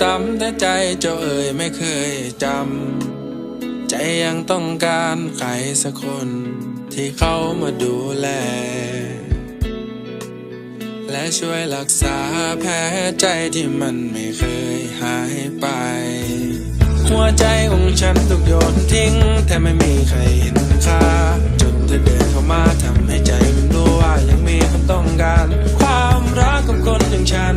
ซ้ำๆแต่ใจเจ้าเอ่ยไม่เคยจำ ใจยังต้องการใครสักคนที่เข้ามาดูแล และช่วยรักษาแผลใจที่มันไม่เคยหายไป หัวใจของฉันถูกโยนทิ้ง แต่ไม่มีใครเห็นค่าจนเธอเดินเข้ามาทำให้ใจมันรู้ว่ายังมีคนต้องการ ความรักของคนอย่างฉัน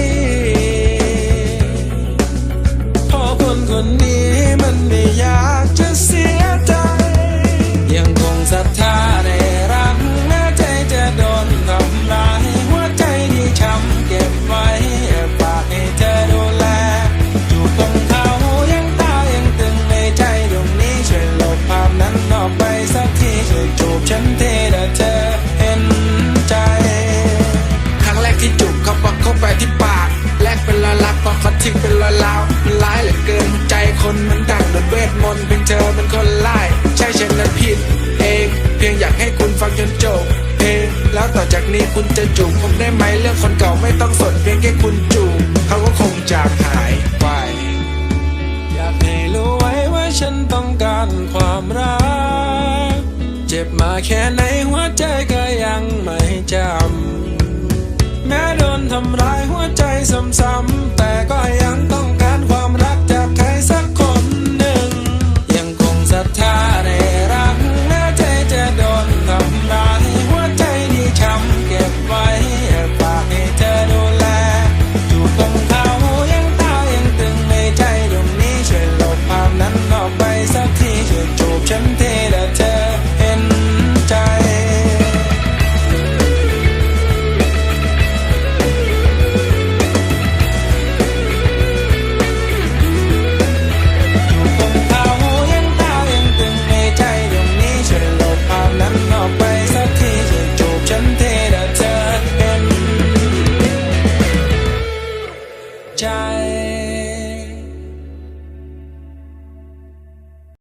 นี้คุณจะจูบผมได้ไหมเรื่องคนเก่าไม่ต้องสนเพียงแค่คุณจูบเขาก็คงจากหายไป อยากให้รู้ไว้ว่าฉันต้องการความรัก เจ็บมาแค่ไหนหัวใจก็ยังไม่จำ แม้โดนทำร้ายหัวใจซ้ำๆแต่